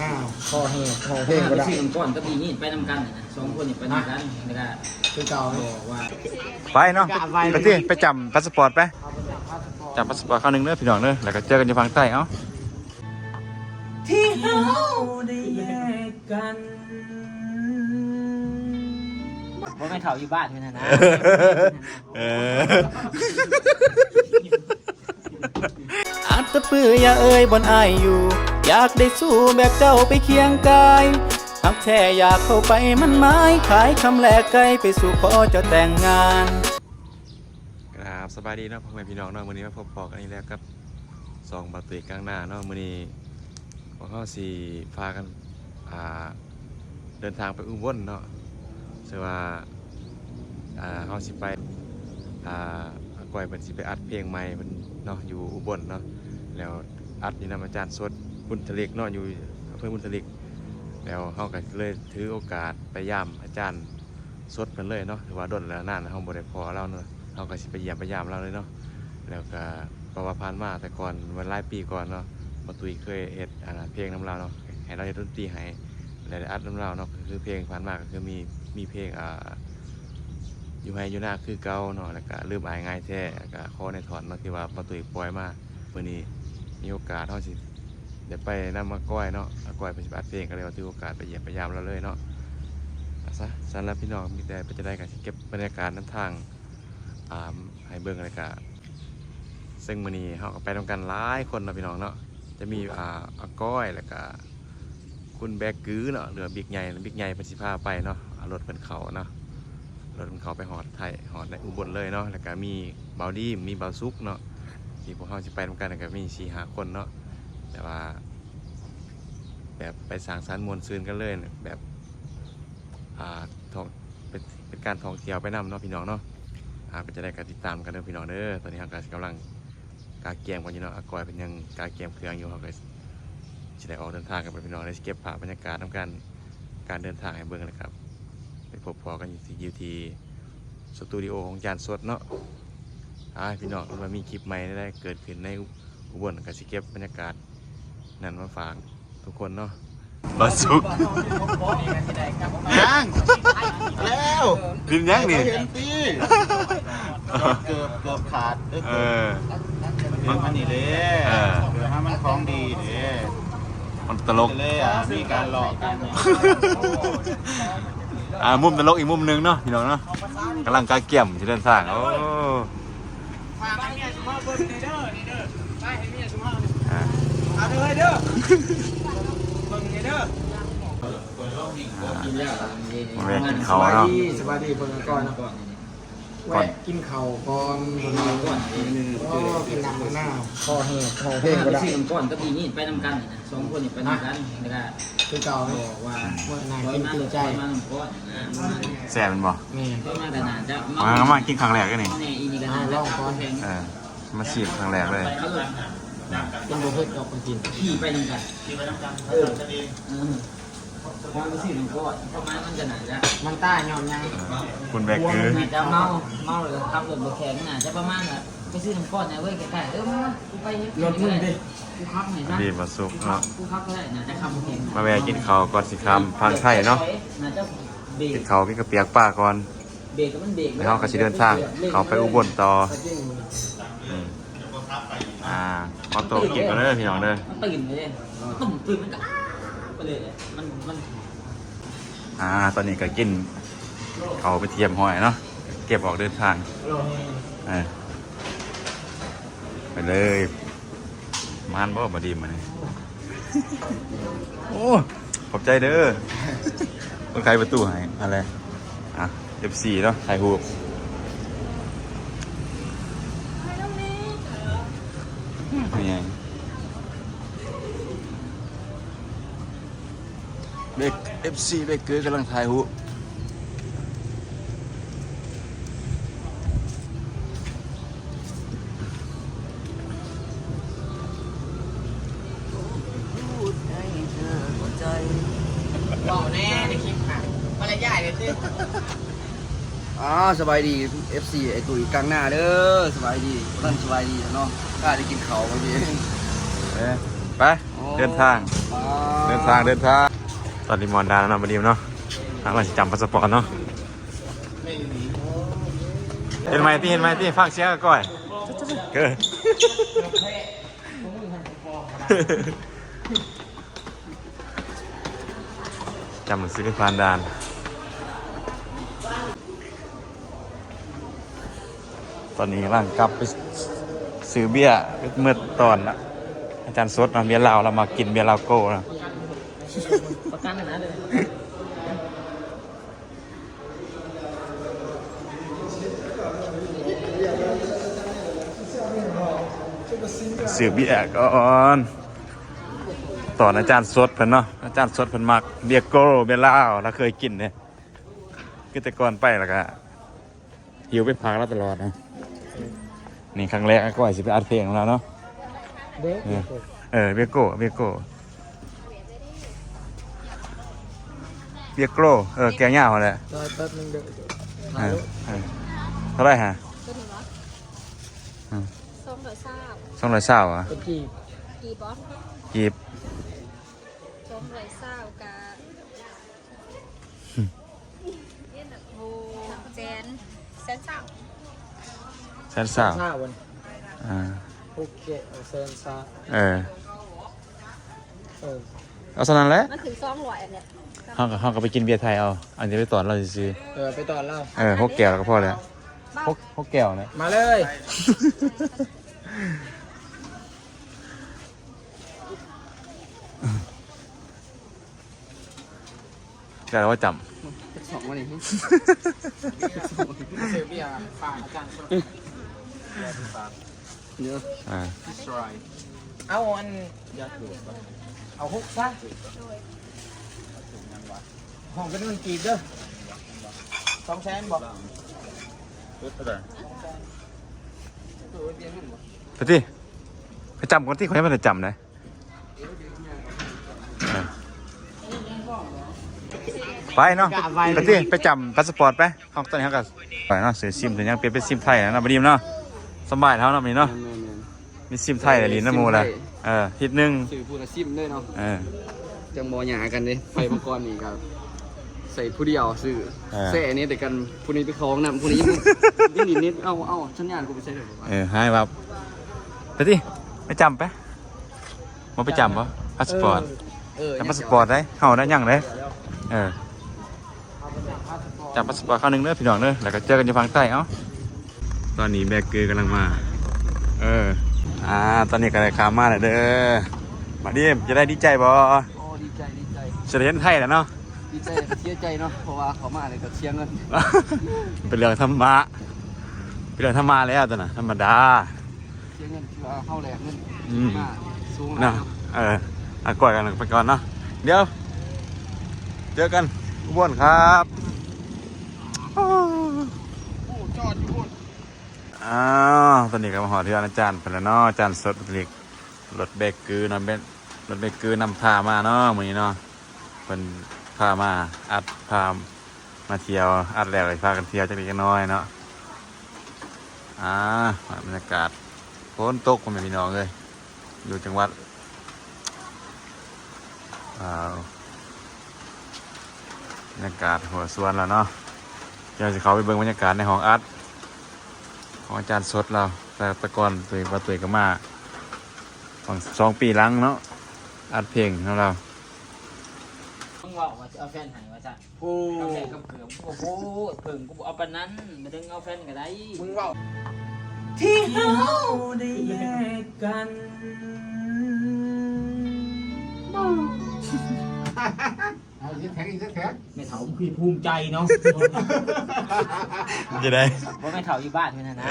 หน้าคอแห้งคอเพลงก็ไปได้ซื้อน้ำก้อนก็ปีนี้ไปนำกันน่ะนะสองคนนี่ไปนำกันแล้วก็คือเก่าบอกว่าไปเนาะกะไปไปที่ไปจำพาสปอร์ตไปจำพาสปอร์ตครั้งหนึ่งเด้อพี่น้องเด้อแล้วก็เจอกันอยู่ฝั่งใต้เอ้าที่เราได้แยกกันว่าไม่เถ่าอยู่บ้านกันนะนะเอออัตตะปืออย่าเอ่ยบนอายอยู่ อยากได้สู้แบบเจ้าไปเคียงกายหักแท้อยากเข้าไปมันไม้ขายคำแลกไกลไปสู่ขอเจะแต่งงานครับสบายดีเนาะพ่อแม่พี่น้องเนาะมื้อนี้มาพบปอกันอีกแล้วกับสองบาตุยกลางหน้าเนาะมื้อนี้พวกเขาสิพากันอ่าเดินทางไปอุบลเนาะซึ่งว่าอ่าเขาสิไปอ่าก่อยเพิ่นสิไปอัดเพลงใหม่เพิ่นเนาะอยู่อุบลเนาะแล้วอัดอยู่นำอาจารย์สด บุญทะเลกเนาะอยู่อำเภอบุญทะเลกแล้วเขาก็เลยถือโอกาสไปย่ำอาจารย์สดเพิ่นเลยเนาะถือว่าดนแล้วนานเฮาบ่ได้พอเราเนาะเฮาก็สิไปเยี่ยมไปย่ำเราเลยเนาะแล้วก็ประวัติผ่านมาแต่ก่อนวันหลายปีก่อนเนาะมาตุยเคยเฮ็ดอ่าเพลงน้ำเราเนาะให้เราเฮ็ดดนตรีให้แล้วได้อัดน้ำเราเนาะก็คือเพลงผ่านมาก็คือมีมีเพลงอ่าอยู่ให้อยู่หน้าคือเก่าเนาะแล้วก็ลืมอายง่ายแท้แล้วก็ข้อในถอนเนาะที่ว่าประตูปล่อยมาเมื้อนี้มีโอกาสเฮาสิ ได้ไปนำมาก้อยเนาะอก้อยไปสิบอัดเพลงก็เลยว่าถือโอกาสไปเหยี่ยมไปยามเราเลยเนาะซะสำหรับพี่น้องมีแต่ไปจะได้ก็สิเก็บบรรยากาศน้ำทางอ่าให้เบิ่งแล้วก็ซึ่งมื้อนี้เฮาก็ไปนํกันหลายคนเนาะพี่น้องเนาะจะมีอ่าอาก้อยแล้วก็คุณแบกกือเนาะเรือบิ๊กใหญ่บิ๊กใหญ่เพิ่นสิพาไปเนาะรถเพิ่นเขาเนาะรถมันเขาไปหอดไทยหอดในอุบลเลยเนาะแล้วก็มีบาดีมมีบาซุกเนาะที่พวกเขาจะไปทำกันก็มีสี่หาคนเนาะ แต่ว่า แบบไปสร้างสรรค์มวลซืนกันเลยแบบอ่าทองเป็นเป็นการท่องเที่ยวไปนำเนาะพี่น้องเนาะอ่าเป็นจะได้การติดตามกันเด้อพี่น้องเด้อตอนนี้เรากำลังกาเกียมกันอยู่เนาะอากอยเป็นยังกาเกียมเครื่องอยู่เขาก็จะได้ออกเดินทางกันไปพี่น้องได้เก็บภาพบรรยากาศทำการการเดินทางให้เบิ่งนะครับไปพบพอกันอยู่ที่ยูทีสตูดิโอของจานสดเนาะอ่าพี่น้องมันมีคลิปใหม่ได้เกิดขึ้นในอุบลกับสิเก็บบรรยากาศ นั่นมาฝากทุกคนเนาะบาสุกยังแล้วดินยังนี่เห็นตีเกือบเกือบขาดเอ้ยเอเกือบอมันนี่เลยเออเกือบให้มันคล้องดีเด้มันตลกเลยอะมีการหลอกกันอ่ามุมตลกอีกมุมหนึงเนาะพี่น้องเนาะกำลังกาเกี่ยมที่เดินทางโอ้อ่า เอาเด้อเด้อมาแวะกินเขาวเนาะสบายดีเพิ่นก่อนนะก่อนแวะกินข้าวก่อนเพิ่นนี่ก่อนนี่โอ้กินน้ำหน้าคอแห้งคอเพลงไปก็ได้ซื้อน้ำก้อนก็ปีนี้ไปนำกันน่ะนะสองคนนี่ไปนำกันแล้วก็คือเก่าบอกว่าเมื่อนานร้อยกินมากินใจร้อยมาน้ำก้อนนะประมาณนี้แซ่บเป็นบ่แม่ร้อยมาแต่นานจะมามากินครั้งแรกกันนี่แน่อีนี่ก็นานจะแพงเออมาฉีดครั้งแรกเลย เป็นบุฟเฟ่ต์กับกินขี่ไปนำกันขี่ไปนำกันเออเออพอไปซื้อน้ำก้อนประมาณมันจะหนาจะมันต้ายอมยังคุณแบกคือจะเมาเมาเลยขับรถบแข็งน่าจะประมาณน่ะไปซื้อน้ำก้อนนะเว้ยใกล้ๆเออมากูไปรถมึงดิกูขับไหนซะดีมาสุกเนาะกูขับก็ได้น่าจะขับแข็งมาแวะกินข้าวก่อนสิคำพังไทยเนาะน่าจะเบรกินข้าวกินกระเปียกป้าก่อนเบรกก็มันเบรกแล้วเขาก็สิเดินทางเขาไปอุบลต่อ อ่าขอตัวไปกินกันเด้อพี่น้องเด้อมันตื่นเลยตุ่มตื่นมันก็อ้าไปเลยมันมันอ่า ตอนนี้ก็กินเขาไปเทียมห้อยเนาะเก็บออกเดินทางอไปเลยมานบ่บดีมาเนี่ยโอ้ขอบใจเด้อต้องใครประตูให้อะไรอะ F4 เนาะถ่ายรูปนี่ไง เบก FC เบกเกอร์กำลังถ่ายรูปบอกแน่ในคลิปค่ะมารยาทเลยสิอ๋อสบายดี FC ไอตุ๋ยกลางหน้าเด้อสบายดีท่านสบายดีเนาะข้าได้กินเขาวเมื่อกี้เอ้ยไปเดินทางอ๋อไป เดินทาง เดินทาง ตอนนี้มอนดาแล้วนะบัดนี้เนาะทางเราจะจำพาสปอร์ตเนาะเห็นไหมที่เห็นไหมที่ฟังเสียงก่อยเกิดจำหนังสือผ่านดานตอนนี้กำลังกลับไปซื้อเบียร์เมื่อตอนละอาจารย์สดนะเบียร์ลาวเรามากินเบียร์ลาวโก้นะ ประกันนะเลยซื้อเบียร์ก่อนตอนอาจารย์สดเพิ่นเนาะอาจารย์สดเพิ่นมักเบียร์โก้เบียร์ลาวเราเคยกินเนี่ยคือแต่ก่อนไปแล้วก็หิวไปพักแล้วตลอดนะนี่ครั้งแรกก็อาจจะไปอัดเพลงของเราเนาะเด็กเออเออเบียโก้เบียโก้ เบียโก้เออแกงย่าวแหละรอแป๊บนึงเดี๋ยวเออเออเท่าไหรฮะตัวนี้วะอืมส้มโดยทราบสองร้อยเศร้าอะเป็นกี่กี่บอสกีบส้มโดยทราบกะโอ้เจนเซนสามแสนเศร้าห้าวันอ่าโอเคเอาเซนซาเออเออ เอาสนั้นแหละมันถึงซองร้อยอันเนี้ยห้องกับห้องก็ไปกินเบียร์ไทยเอา อันนี้ไปตอนเราซื้อเออไปต่อเล่าๆเออพวกแก้วแล้วก็พอแล้วพวกพวกแก้วเนี่ยมาเลยแก้วแล้วว่าจสองวันนี้เสียเบียร์ฝากอาจารย์เนื้อำอ่าเอาอัน เอาฮุกซะห้องเป็นเงินกีบเด้อสองแสนบอกไปที่ไปจำคนที่เขาให้มันจะจำนะเออไปเนาะไปที่ไปจำพาสปอร์ตไปห้องตอนนี้เขาก็ไปเนาะเสือซิมแต่ยังเปลี่ยนเป็นซิมไทยนะเนาะบัดนี้เนาะสบายเท่าเนาะบัดนี้เนาะแม่นมีซิมไทยเลยลิ้นน้ำมูละ เออทิศหนึ่งๆสื่อพูดซิมเลยเนาะเออจังบ่หยากันเลยไฟมังกรนี่ครับ ใส่ผู้เดียวซื้อเออแส่นี้แต่กันผู้นี้ไปคล้องน้ำผู้นี้วิ่งหนีนิดเอาเอาสัญญาณกูไปใส่เถอะเออให้แบบไปที่ไปจำไปมาไปจำปะพาสปอร์ตเออจำพาสปอร์ตได้เฮาได้ยังเลยเออจำพาสปอร์ตข้าวหนึ่งเด้อพี่น้องเด้อแล้วก็เจอกันที่ฝั่งใต้เอ้าตอนนี้แบกเกอร์กำลังมา เออ อ่าตอนนี้ก็ได้ขามาแล้วเด้อมาดิจะได้ดีใจบ่โอ้ดีใจดีใจจะได้เห็นไทยแล้วเนาะดีใจเสียใจเนาะเพราะว่าเขามาเลยก็เชียงเงินเป็นเรื่องธรรมะเป็นเรื่องธรรมะแล้วตัวน่ะธรรมดาเชียงเงินคือว่าเข้าแหลกเงินอืมมาสูงเนาะเอออะก่อยกันไปก่อนเนาะเดี๋ยว เจอกันอุบลครับ อ้าวตอนนี้ก็มาหอทือนอาจารย์ไปแล้วเนอาจารย์สดเล็กรถเบรกคือนาเป็นรถเบรกคือนำพามาเนาะมือนี้เนาะเป็นพามาอัดพามาเที่ยวอัดแล้วเลยพากันเที่ยวจักเล็กจักน้อยเนาะอ่าบรรยากาศฝนตกผมเป็นพี่น้องเลยอยู่จังหวัดว้าวบรรยากาศหัวสวนแล้วเนาะเดี๋ยวจะเขาไปเบิ่งบรรยากาศในห้องอัด ของอาจารย์สดเราแต่แตะกอนตัวเองว่าตัวเองก็มาฝั่งสองปีหลังเนาะอัดเพลงของเรามึงว่าว่าจะเอาแฟนไหนวะจ้ะโอ้เอาแฟนกับเขือมโอ้โหเพิ่งกูเอาปานนั้นไม่ได้เอาแฟนก็ได้มึงว่าที่เราได้แยกกัน ไม่เถาคือภูมิใจเนาะจะได้ว่าไม่เถาอยู่บ้านมันนะนะ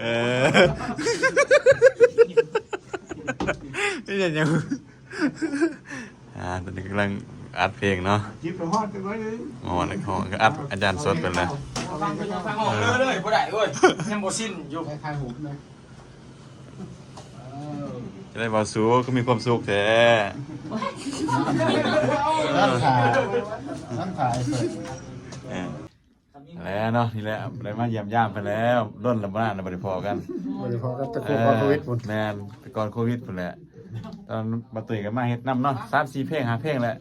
เออนี่จะยังอ่าตอนนี้กำลังอัดเพลงเนาะยิบไปฮอดกันไว้เลยอ๋อในห้องก็อัดอาจารย์สดไปเลยฟังฟังออกเลยเลยบ่ได้เว้ยยังบ่สิ้นอยู่คล้ายๆหูนะ จะได้บอสู้ก็มีความสุขแท้นั่นขายนั่นขายเออแล้วเนาะนี่แหละได้มาเยี่ยมย่ามไปแล้วร่นละบ้านเราไม่ได้พอกันบริพอกับตะกุกว่าโควิดหมดแมนแต่ก่อนโควิดพุ่นแหละตอนบาตุยก็มาเฮ็ดนำเนาะสามสี่เพลงหาเพลงแหละ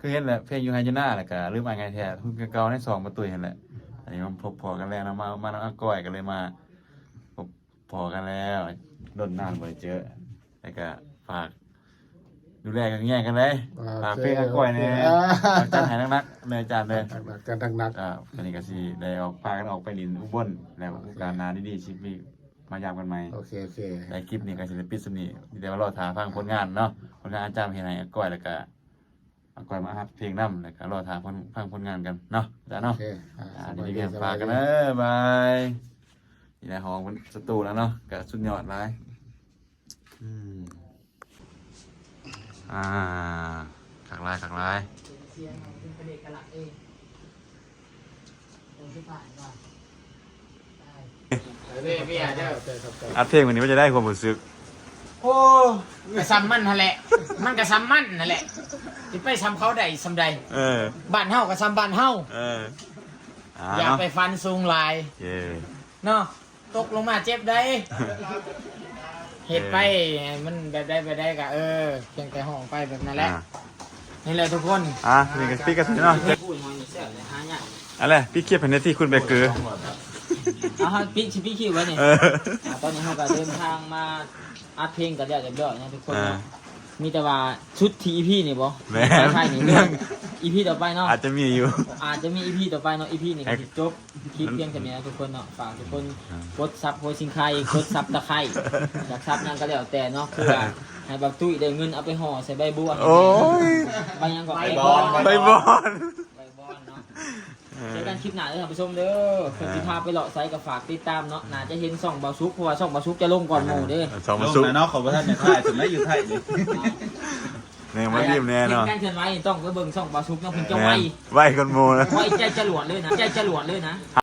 คือเฮ็ดแหละเพลงอยู่ไฮจีน่าแหละก็ลืมอะไรไงแท้เพิ่งเก่าในสองบาตุยเห็นแหละอันนี้มันพบพอกันแล้วนะมามาน้องอาก้อยกันเลยมาพบพอกันแล้วโดนนานบ่ได้เจอ แล้วก็ฝาก ดูแลกันแย่งกันเลยฝากเพลงอาก้อยเนี่ยอาจารย์หายนักๆเลยอาจารย์เลยหนักๆกันทั้งนักอ่าตอนนี้ก็สิได้ออกพากันออกไปลินอุบลแล้วโอกาสหนาดีๆชิปมีมายามกันใหม่โอเคโอเคในคลิปนี้ก็สิได้ปิดสนิเดี๋ยวรอถาฟังผลงานเนาะผลงานอาจารย์เฮ็ดให้อาก้อยแล้วก็อาก้อยมาฮัดเพลงนำแล้วก็รอถาฟังฟังผลงานกันเนาะจ้าโอเนาะเคอ่าอ่าสดีบายๆดีกันสฝาบากยกันดีเด้อบายนี่แหละห้องมันสตูแล้วเนาะก็สุดยอดหลาย อืมอ่าขักลายขักลายเสียงเป็นประเด็นกระหลักเองตรงที่ผ่านก่อนได้เว้ยเวียเด้อโอเคครับอัดเพลงวันนี้ว่าจะได้ความรู้สึก โอ้กระซ้ำมันนั่นแหละ มันกระซ้ำมันนั่นแหละจะไปซ้ำเขาใดซ้ำใดเออบ้านเฮากระซ้ำบ้านเฮาเอออ่าอย่าเนาะไปฟันซุงลายเย่เนาะตกลงมาเจ็บได้ เห็ดไปมันแบบได้แบบได้กะเออเพียงแต่ห้องไปแบบนั้นแหละอ่า นี่แหละทุกคนอะนี่ก็พี่กระสินเนาะพูดมาเสียเลยฮะเนี่ยอะไรพี่เคียบแผ่นที่คุณไปเกือเอาฮะพี่ชิพี่คิวไว้เนี่ยเออ อ่าตอนนี้เราก็เดินทางมาอัดเพลงกันแล้วเรียบร้อยนะทุกคนอ่า เนาะ มีแต่ว่าชุดทีอีพีนี่บ่แม่น ใช่นี่เรื่องอีพีต่อไปเนาะ อาจจะมีอยู่ อาจจะมีอีพีต่อไปเนาะอีพีนี่ไอ้ก็สิจบคลิปเพียงแค่นี้นะทุกคนเนาะฝากทุกคนอ่ากดซับโฮชิงไคกดซับตะไคร้อยากซับนั่นก็แล้วแต่เนาะคือว่าให้บักตุ้ยได้เงินเอาไปห่อใส่ใบบัวให้โอ้ย ใบยังก็ใบบอนใบบอล ใบบอนเนาะ เจอกันคลิปหน้าเด้อท่านผู้ชมเด้อเพิ่นสิพาไปเลาะไซก็ฝากติดตามเนาะน่าจะเห็นช่องบาซุกเพราะว่าช่องบาซุกจะลงก่อนหมู่เด้อสองลมางสุกนะเนาะขอบพระท่านในไทยถึงได้อยู่ไทยนี่เนี่ยมารีบแน่เนาะเห็การเคลื่อนไหวต้องไปเบิ่งช่องบาซุกเนาะเพิ่นจะแม่ไวนไหวคนโมนะไวใจจรวดเลยนะใจจรวดเลยนะ